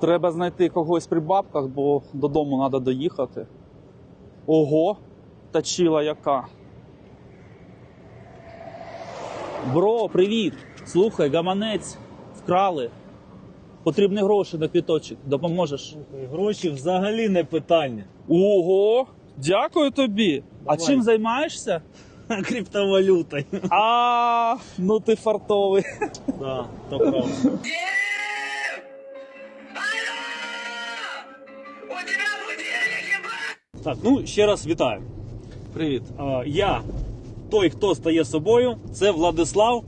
Треба знайти когось при бабках, бо додому треба доїхати. Ого, тачила яка. Бро, привіт! Слухай, гаманець вкрали. Потрібні гроші на квіточок. Допоможеш. Слухай, Гроші взагалі не питання. Ого! Дякую тобі! А чим займаєшся? Криптовалютою. А, ну ти фартовий. Да, то правда. Так, ну ще раз вітаю. Привіт. А, я, той, хто стає собою, це Владислав.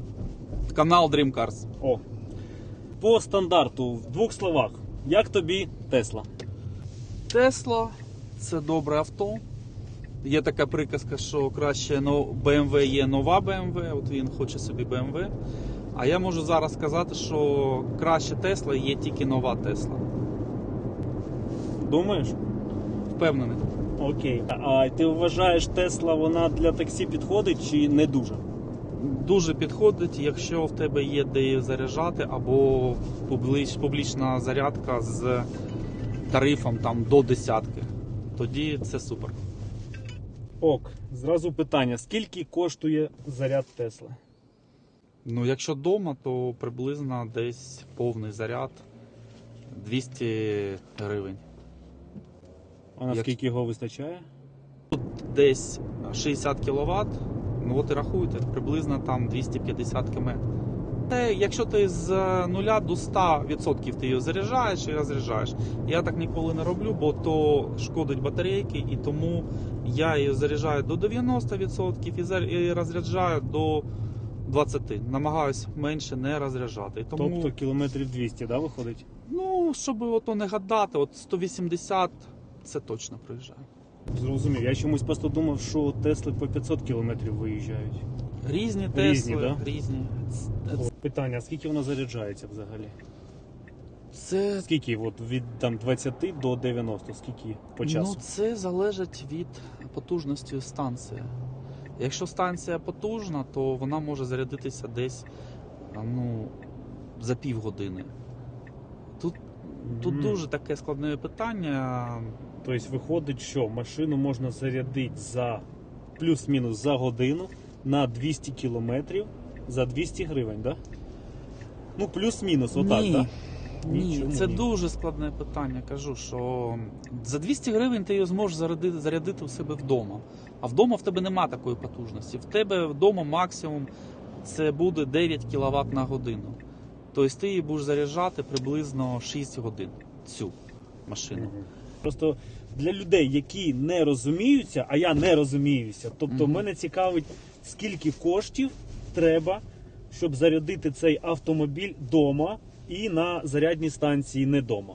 Канал Dream Cars. О. По стандарту, в двох словах. Як тобі Тесла? Тесла це добре авто. Є така приказка, що краще но- BMW є нова BMW, от він хоче собі BMW. А я можу зараз сказати, що краще Тесла є тільки нова Тесла. Думаєш? Впевнений. Окей. А ти вважаєш, Тесла вона для таксі підходить чи не дуже? Дуже підходить, якщо в тебе є де заряджати, або публіч, публічна зарядка з тарифом там до десятки. Тоді це супер. Ок, зразу питання: скільки коштує заряд Тесла? Ну, якщо вдома, то приблизно десь повний заряд 200 гривень. А наскільки його вистачає? Десь 60 кВт, ну от і рахуйте, приблизно там 250 км. Якщо ти з 0 до 100% ти її заряджаєш і розряджаєш. Я так ніколи не роблю, бо то шкодить батарейки, і тому я її заряджаю до 90% і і розряджаю до 20%. Намагаюсь менше не розряджати. І тому... Тобто кілометрів 200, да, виходить? Ну, щоб ото не гадати, от 180 це точно проїжджає. Зрозумів. Я чомусь просто думав, що Тесли по 500 кілометрів виїжджають. Різні Різні, Тесли, да? різні. Питання: а скільки вона заряджається взагалі? Це, Скільки? От від там 20 до 90, скільки по часу? ну, це залежить від потужності станції. Якщо станція потужна, то вона може зарядитися десь ну, за півгодини. Тут, тут дуже таке складне питання. Тобто виходить, що машину можна зарядити за плюс-мінус за годину на 200 кілометрів за 200 гривень, да? Ну, плюс-мінус, отак, ні, да? ні, це ні. дуже складне питання. Кажу, що за 200 гривень ти його зможеш зарядити, зарядити у себе вдома. А вдома в тебе нема такої потужності. В тебе вдома максимум це буде 9 кВт на годину. Тобто ти її будеш заряджати приблизно 6 годин цю машину. Просто для людей, які не розуміються, а я не розуміюся, тобто Мгм. мене цікавить, скільки коштів треба, щоб зарядити цей автомобіль вдома і на зарядній станції не вдома.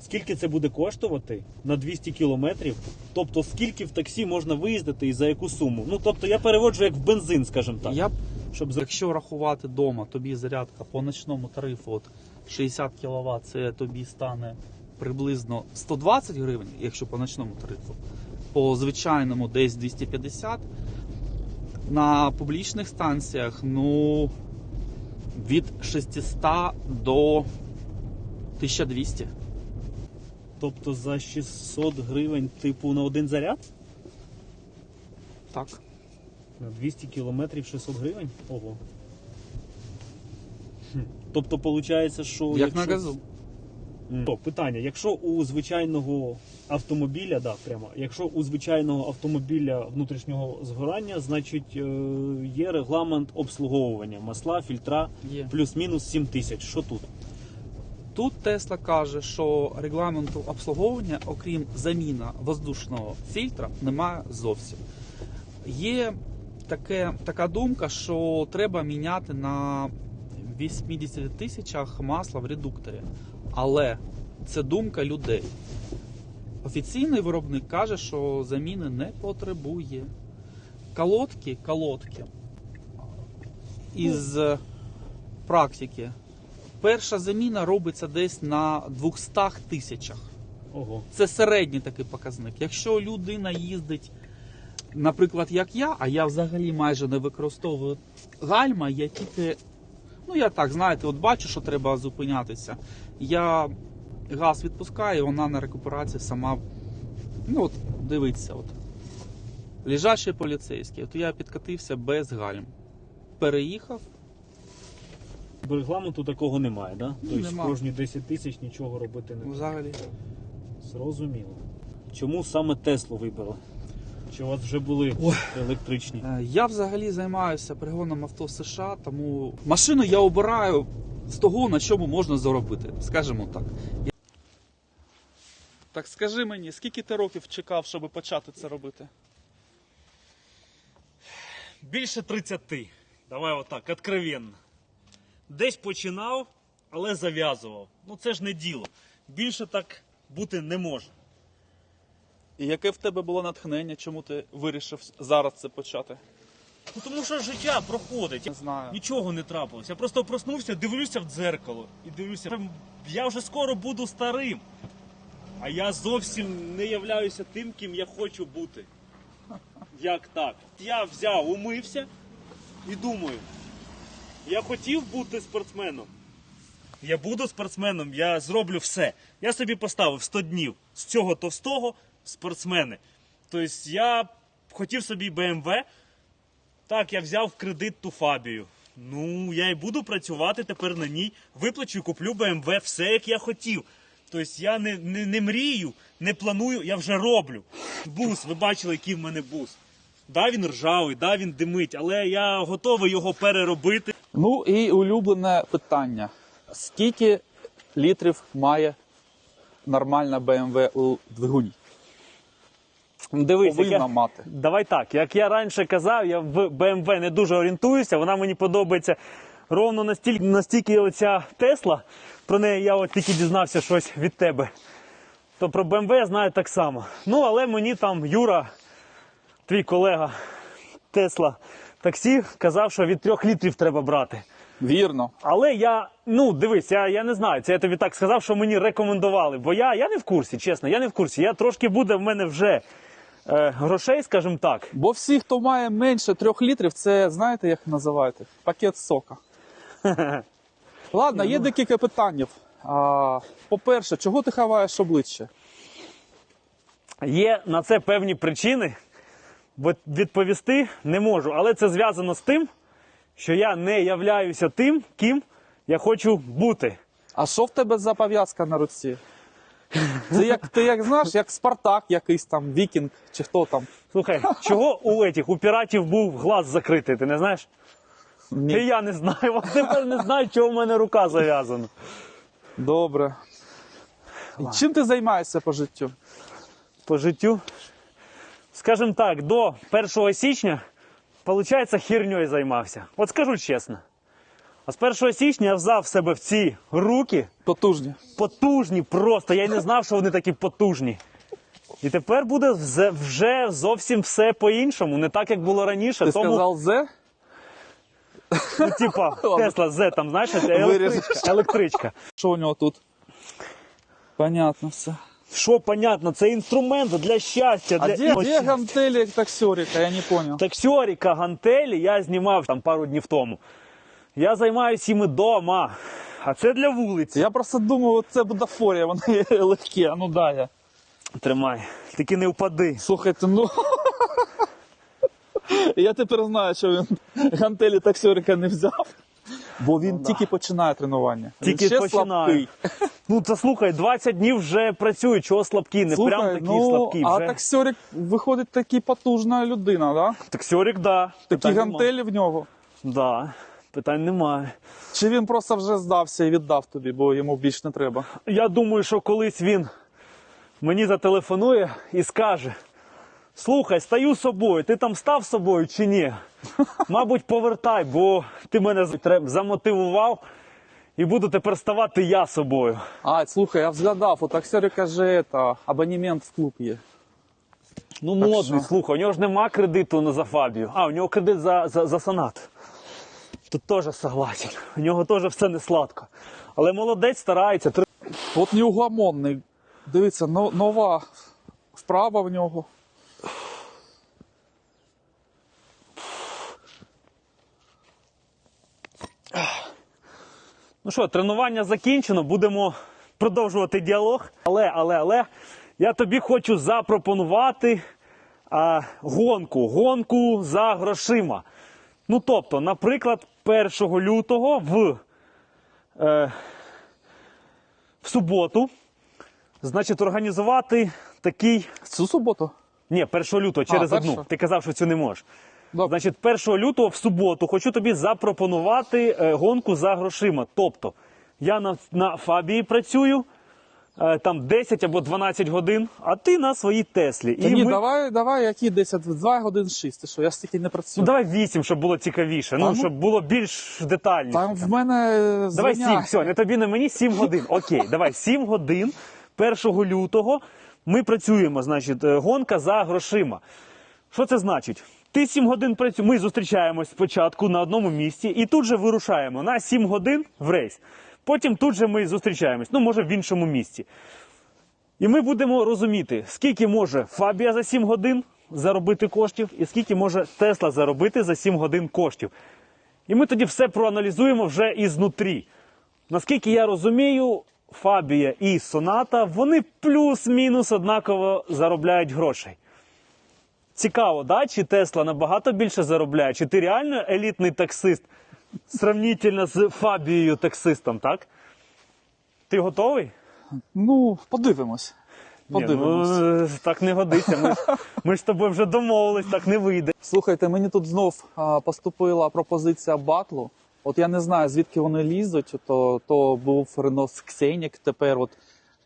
Скільки це буде коштувати на 200 кілометрів? Тобто, скільки в таксі можна виїздити і за яку суму? Ну тобто я переводжу як в бензин, скажімо так. Я Щоб якщо рахувати вдома, тобі зарядка по ночному тарифу от 60 кВт, це тобі стане приблизно 120 гривень, якщо по ночному тарифу. По звичайному десь 250. На публічних станціях, ну, від 600 до 1200. тобто за 600 гривень, типу, на один заряд? Так. На 200 кілометрів 600 гривень? Ого. Хм. Тобто, виходить, що. Як якщо... на газу. То, питання: якщо у звичайного автомобіля, да, прямо, якщо у звичайного автомобіля внутрішнього згорання, значить е, є регламент обслуговування масла, фільтра плюс-мінус 7 тисяч. Що тут? Тут Тесла каже, що регламенту обслуговування, окрім заміна воздушного фільтра, немає зовсім. Є таке, така думка, що треба міняти на 80 тисячах масла в редукторі. Але це думка людей. Офіційний виробник каже, що заміни не потребує. Колодки, колодки із е, практики. Перша заміна робиться десь на 200 тисячах. Ого. Це середній такий показник. Якщо людина їздить, наприклад, як я, а я взагалі майже не використовую гальма, я тільки, ну я так, знаєте, от бачу, що треба зупинятися. Я газ відпускає, і вона на рекуперації сама. Ну от, дивиться, от. Лежачий поліцейський. От я підкатився без гальм. Переїхав, Бо регламенту такого немає, да? Ну, Тобто нема. кожні 10 тисяч нічого робити не треба. взагалі. Зрозуміло. Чому саме Теслу вибрали? Чи у вас вже були Ой. електричні? Е, Я взагалі займаюся пригоном авто в США, тому машину я обираю з того, на чому можна заробити, скажімо так. Так скажи мені, скільки ти років чекав, щоб почати це робити? Більше 30. Давай отак, откровенно. Десь починав, але зав'язував. Ну це ж не діло. Більше так бути не може. І яке в тебе було натхнення, чому ти вирішив зараз це почати? Ну тому що життя проходить. Не знаю. Нічого не трапилось. Я просто проснувся, дивлюся в дзеркало і дивлюся, я вже скоро буду старим. А я зовсім не являюся тим, ким я хочу бути. Як так? Я взяв, умився і думаю, я хотів бути спортсменом. Я буду спортсменом, я зроблю все. Я собі поставив 100 днів з цього товстого спортсмени. Тобто я хотів собі BMW, так, я взяв в кредит ту фабію. Ну, я і буду працювати тепер на ній. Виплачу і куплю BMW, все як я хотів. Тобто я не, не, не мрію, не планую, я вже роблю. Бус, ви бачили, який в мене бус. Да, він ржавий, да, він димить, але я готовий його переробити. Ну і улюблене питання: скільки літрів має нормальна BMW у двигуні? Дивись, Повинна мати. Давай так, як я раніше казав, я в BMW не дуже орієнтуюся, вона мені подобається ровно настільки, настільки оця Тесла, про неї я от тільки дізнався щось від тебе. То про BMW я знаю так само. Ну, але мені там Юра, твій колега Тесла таксі, казав, що від трьох літрів треба брати. Вірно. Але я, ну дивись, я, я не знаю, це я тобі так сказав, що мені рекомендували. Бо я, я не в курсі, чесно, я не в курсі. Я трошки буде в мене вже е, грошей, скажімо так. Бо всі, хто має менше трьох літрів, це знаєте, як називаєте? Пакет сока. Ладно, є декілька питань. По-перше, чого ти ховаєш обличчя? Є на це певні причини, бо відповісти не можу. Але це зв'язано з тим, що я не являюся тим, ким я хочу бути. А що в тебе за пов'язка на руці? Це як ти як знаєш, як Спартак якийсь там, Вікінг чи хто там. Слухай, чого у етіх, у піратів був глаз закритий, ти не знаєш? І Ні. я не знаю. От тепер не знаю, чого в мене рука зав'язана. Добре. І чим ти займаєшся по життю? по життю. Скажімо так, до 1 січня, виходить, херньою займався. От скажу чесно. А з 1 січня я взяв себе в ці руки Потужні. потужні просто. Я й не знав, що вони такі потужні. І тепер буде вже зовсім все по-іншому, не так, як було раніше. Ти Тому, сказав Зе? ну, типа, Тесла Z, там, знаєш, електричка. електричка. Що у нього тут? Понятно все. Що понятно, це інструмент для щастя, А для де, Ось- де гантелі таксерика? Я не понял. Таксьоріка гантелі я знімав там пару днів тому. Я займаюся їми вдома. А це для вулиці. Я просто думав, це бутафорія, вони легкі, а ну да я. Тримай, тільки не впади. Слухайте, ну. Я тепер знаю, що він гантелі таксерика не взяв. Бо він тільки починає тренування. Він Тільки ще починає. слабкий. Ну та слухай, 20 днів вже працює, чого слабкі, не Слухай, прям такі ну, слабкі. а Вже. таксерик виходить такий потужна людина, да? Таксьорік, да. Такі Питань нема. гантелі в нього. Да. Питань немає. Чи він просто вже здався і віддав тобі, бо йому більш не треба? Я думаю, що колись він мені зателефонує і скаже: Слухай, стаю собою, ти там став собою чи ні? Мабуть, повертай, бо ти мене замотивував і буду тепер ставати я собою. А, слухай, я взгадав, у таксерика же это, абонемент в клуб є. Ну, Так модний, що? слухай, у нього ж нема кредиту на за Фабію. А, у нього кредит за, за, за сонат. Тут теж согласен. У нього теж все не сладко. Але молодець старається. От неугомонний. Дивіться, но- нова вправа в нього. Ну що, тренування закінчено, будемо продовжувати діалог. Але, але, але я тобі хочу запропонувати а, гонку. Гонку за грошима. Ну, тобто, наприклад, 1 лютого в, е, в суботу, значить, організувати такий. Цю суботу? Ні, 1 лютого через А, одну. Ти казав, що цю не можеш. Добре. Значить, 1 лютого в суботу хочу тобі запропонувати е, гонку за грошима. Тобто, я на, на Фабії працюю е, там 10 або 12 годин, а ти на своїй Теслі. Та ні, давай, давай, які 10, 2 годин 6. Ти що, я стільки не Ну працюю. давай 8, щоб було цікавіше. Ну, Та ну. щоб було більш детальніше. Там в мене Давай звання. 7, все, не тобі, не мені, 7 годин. Окей, давай 7 годин 1 лютого ми працюємо, значить, е, гонка за грошима. Що це значить? Ти 7 годин працюєш, ми зустрічаємось спочатку на одному місці і тут же вирушаємо на 7 годин в рейс. Потім тут же ми зустрічаємось, ну може в іншому місці. І ми будемо розуміти, скільки може Фабія за 7 годин заробити коштів, і скільки може Тесла заробити за 7 годин коштів. І ми тоді все проаналізуємо вже ізнутрі. Наскільки я розумію, Фабія і Соната вони плюс-мінус однаково заробляють грошей. Цікаво, да? чи Тесла набагато більше заробляє? Чи ти реально елітний таксист сравнительно з Фабією таксистом, так? Ти готовий? Ну, подивимось. Подивимось. Ні, ну, так не годиться. Ми, ж- ми ж з тобою вже домовились, так не вийде. Слухайте, мені тут знов а, поступила пропозиція батлу. От я не знаю, звідки вони лізуть. То, то був Ренос Ксенік, тепер от.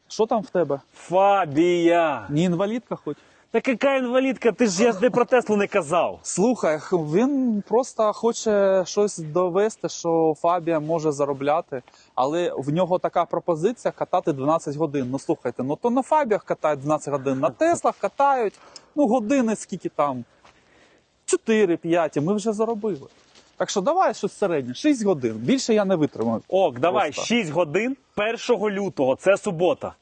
Що там в тебе? Фабія! Не інвалідка хоч? Та яка інвалідка? Ти ж я ж де про Теслу не казав. Слухай, він просто хоче щось довести, що Фабія може заробляти, але в нього така пропозиція катати 12 годин. Ну слухайте, ну то на Фабіях катають 12 годин, на Теслах катають ну години скільки там. 4-5, і ми вже заробили. Так що давай щось середнє, 6 годин. Більше я не витримаю. Ок, давай, Просто. 6 годин 1 лютого, це субота.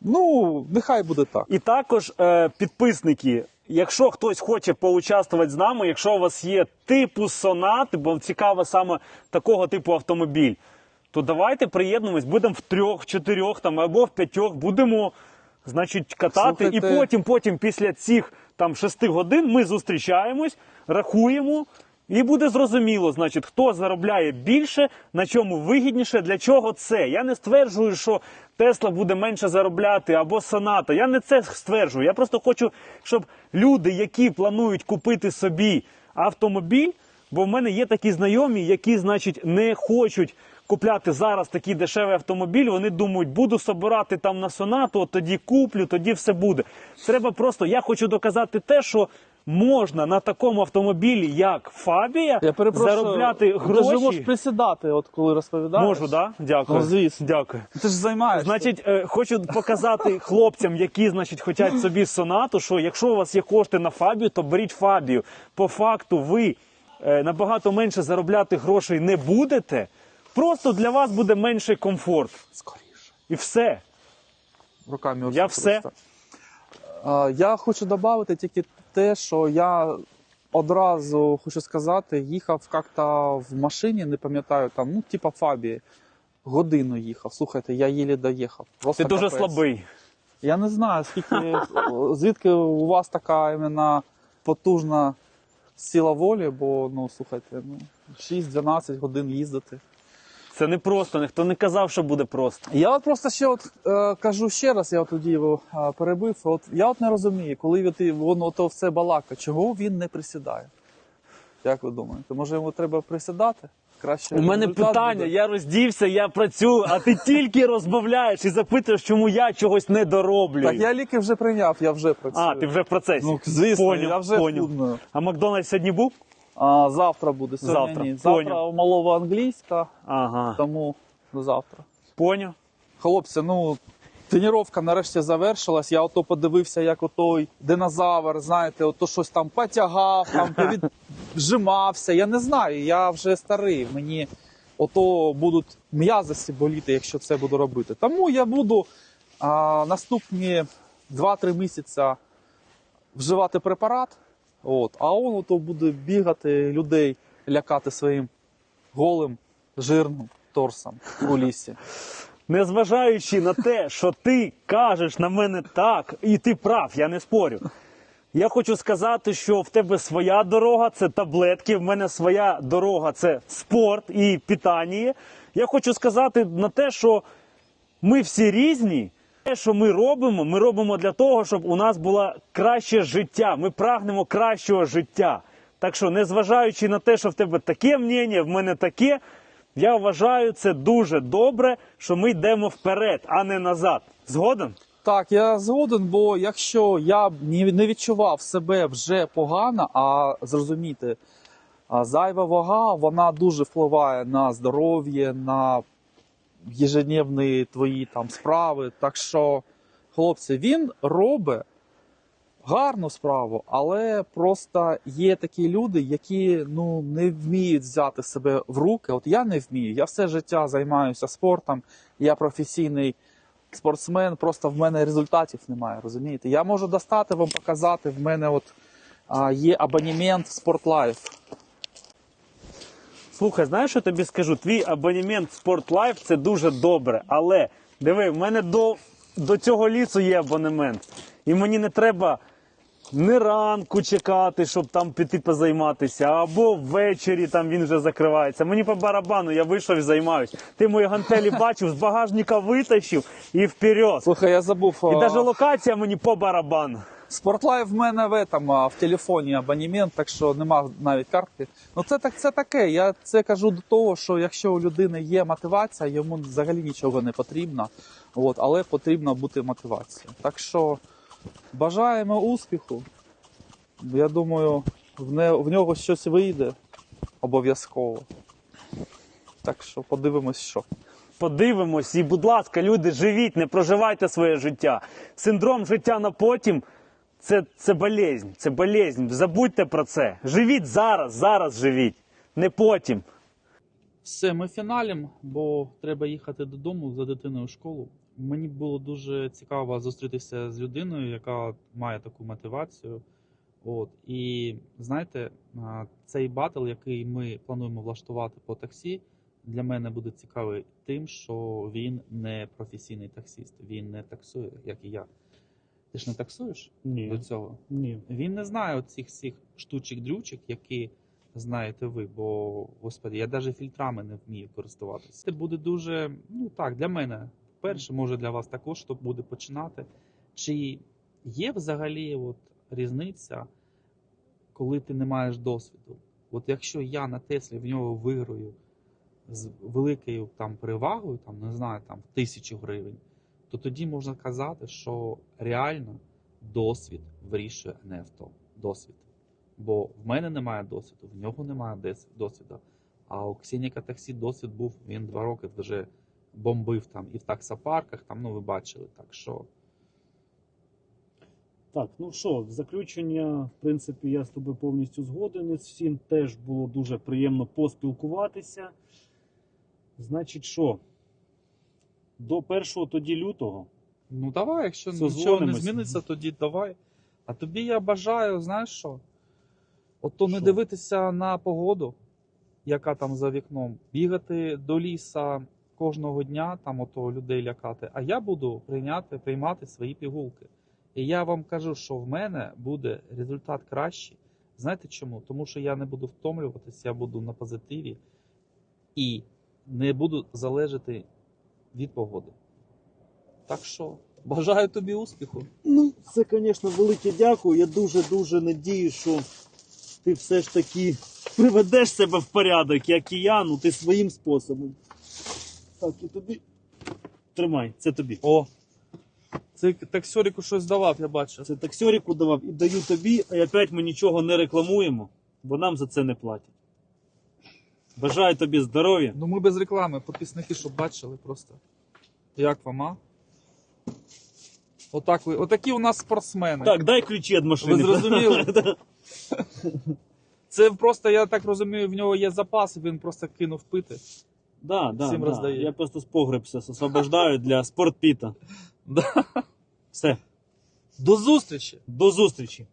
Ну, нехай буде так. І також е, підписники, якщо хтось хоче поучаствувати з нами, якщо у вас є типу сонат, бо цікаво саме такого типу автомобіль, то давайте приєднуємось, будемо в трьох, чотирьох там або в п'ятьох, будемо значить, катати. Слухайте. І потім, потім, після цих там шести годин, ми зустрічаємось, рахуємо. І буде зрозуміло, значить, хто заробляє більше, на чому вигідніше, для чого це. Я не стверджую, що Тесла буде менше заробляти або Соната. Я не це стверджую. Я просто хочу, щоб люди, які планують купити собі автомобіль, бо в мене є такі знайомі, які, значить, не хочуть купляти зараз такий дешевий автомобіль. Вони думають, буду собирати там на сонату, от тоді куплю, тоді все буде. Треба просто, я хочу доказати те, що можна на такому автомобілі, як Фабія, Я перепрошую, заробляти Ти ж можеш гроші. присідати, от коли розповідаєш. Можу, да? Дякую. Ну, звісно. Дякую. Ти ж займаєшся. Значить, е, хочу показати хлопцям, які значить хочуть собі сонату, що якщо у вас є кошти на фабію, то беріть фабію. По факту, ви е, набагато менше заробляти грошей не будете. Просто для вас буде менший комфорт. скоріше. І все. Руками ось Я просто. все. А, Я хочу додати тільки те, що я одразу хочу сказати, їхав як-то в машині, не пам'ятаю, там, ну, типа Фабії. Годину їхав. Слухайте, я їлі доїхав. Просто Ти дуже капець. слабий. Я не знаю, скільки звідки у вас така іменно потужна сила волі, бо ну слухайте, ну 6-12 годин їздити. Це не просто, ніхто не казав, що буде просто. Я от просто ще от е, кажу ще раз, я от тоді його е, перебив. От я от не розумію, коли от, воно то все балака, чого він не присідає? Як ви думаєте? Може йому треба присідати? Краще У мене питання, буде? я роздівся, я працюю, а ти тільки розмовляєш і запитуєш, чому я чогось не дороблюю. Так я ліки вже прийняв, я вже працюю. А, ти вже в процесі. Ну, звісно, Поняв, я вже поняв. А Макдональдс сьогодні був? А, завтра буде сьогодні. Завтра, ні. Завтра поняв. у малого англійська, Ага. тому до завтра. Поняв. Хлопці, ну тренування нарешті завершилась. Я ото подивився, як отой динозавр, знаєте, ото щось там потягав, там віджимався. Я не знаю, я вже старий. Мені ото будуть м'язи боліти, якщо це буду робити. Тому я буду а, наступні 2-3 місяці вживати препарат. От, а он ото буде бігати людей, лякати своїм голим, жирним торсом у лісі. незважаючи на те, що ти кажеш на мене так, і ти прав, я не спорю. Я хочу сказати, що в тебе своя дорога це таблетки, в мене своя дорога це спорт і питання. Я хочу сказати на те, що ми всі різні. Те, що ми робимо, ми робимо для того, щоб у нас було краще життя. Ми прагнемо кращого життя. Так що, незважаючи на те, що в тебе таке мнення, в мене таке, я вважаю це дуже добре, що ми йдемо вперед, а не назад. Згоден? Так, я згоден, бо якщо я не відчував себе вже погано, а зрозуміти, зайва вага вона дуже впливає на здоров'я, на ежедневні твої там справи. Так що, хлопці, він робить гарну справу, але просто є такі люди, які ну не вміють взяти себе в руки. От я не вмію. Я все життя займаюся спортом, я професійний спортсмен, просто в мене результатів немає. Розумієте? Я можу достати вам показати. В мене от а, є абонемент в Sportlife. Слухай, знаєш, що тобі скажу? Твій абонемент Sportlife це дуже добре. Але диви, в мене до, до цього лісу є абонемент. І мені не треба не ранку чекати, щоб там піти позайматися, або ввечері там він вже закривається. Мені по барабану, я вийшов і займаюсь. Ти мої гантелі бачив, з багажника витащив і вперед. Слухай, я забув. І навіть локація мені по барабану. Спортлайф в мене в этом, в телефоні абонемент, так що нема навіть картки. Ну це так, це таке. Я це кажу до того, що якщо у людини є мотивація, йому взагалі нічого не потрібно. От, але потрібно бути мотивація. Так що бажаємо успіху. Я думаю, в, не, в нього щось вийде обов'язково. Так що подивимось, що. Подивимось, і, будь ласка, люди, живіть, не проживайте своє життя. Синдром життя на потім це, це болезнь, це болезнь. Забудьте про це. Живіть зараз, зараз живіть, не потім. Все, ми фіналім, бо треба їхати додому за дитиною в школу. Мені було дуже цікаво зустрітися з людиною, яка має таку мотивацію. От і знаєте, цей батл, який ми плануємо влаштувати по таксі, для мене буде цікавий тим, що він не професійний таксіст. Він не таксує, як і я. Ти ж не таксуєш до цього? Ні. Він не знає цих всіх штучок-дрючок, які знаєте ви, бо господи, я навіть фільтрами не вмію користуватися. Це буде дуже, ну так, для мене. Перше, може для вас також, хто буде починати. Чи є взагалі от різниця, коли ти не маєш досвіду? От якщо я на Теслі в нього виграю з великою там перевагою, там не знаю, там в тисячу гривень, то тоді можна казати, що реально досвід вирішує а не авто. Досвід. Бо в мене немає досвіду, в нього немає досвіду. А у Ксеніка таксі досвід був, він два роки вже бомбив там і в таксопарках, там, ну ви бачили. Так що Так, ну що, в заключення, в принципі, я з тобою повністю згоден. Всім теж було дуже приємно поспілкуватися. Значить, що? До першого тоді лютого. Ну давай, якщо нічого не Созвонимось. зміниться, тоді давай. А тобі я бажаю, знаєш що? Ото не Що? дивитися на погоду, яка там за вікном, бігати до ліса кожного дня, там ото людей лякати. А я буду прийняти, приймати свої пігулки. І я вам кажу, що в мене буде результат кращий. Знаєте чому? Тому що я не буду втомлюватися, я буду на позитиві і не буду залежати від погоди. Так що бажаю тобі успіху. Ну, це, звісно, велике дякую. Я дуже-дуже надію, що ти все ж таки приведеш себе в порядок, як і я, ну ти своїм способом. Так, і тобі. Тримай, це тобі. О! Це таксьоріку щось давав, я бачив. Це таксьоріку давав і даю тобі, а опять ми нічого не рекламуємо, бо нам за це не платять. Бажаю тобі здоров'я. Ну ми без реклами, підписники, щоб бачили просто. Як вам, а? Отак ви, отакі у нас спортсмени. Так, дай ключі від машини. Ви зрозуміли? Це просто, я так розумію, в нього є запас, він просто кинув пити. Да, да, Всім да. роздає. Я просто з погребся освобождаю для спортпіта. Да. Все, До зустрічі! до зустрічі.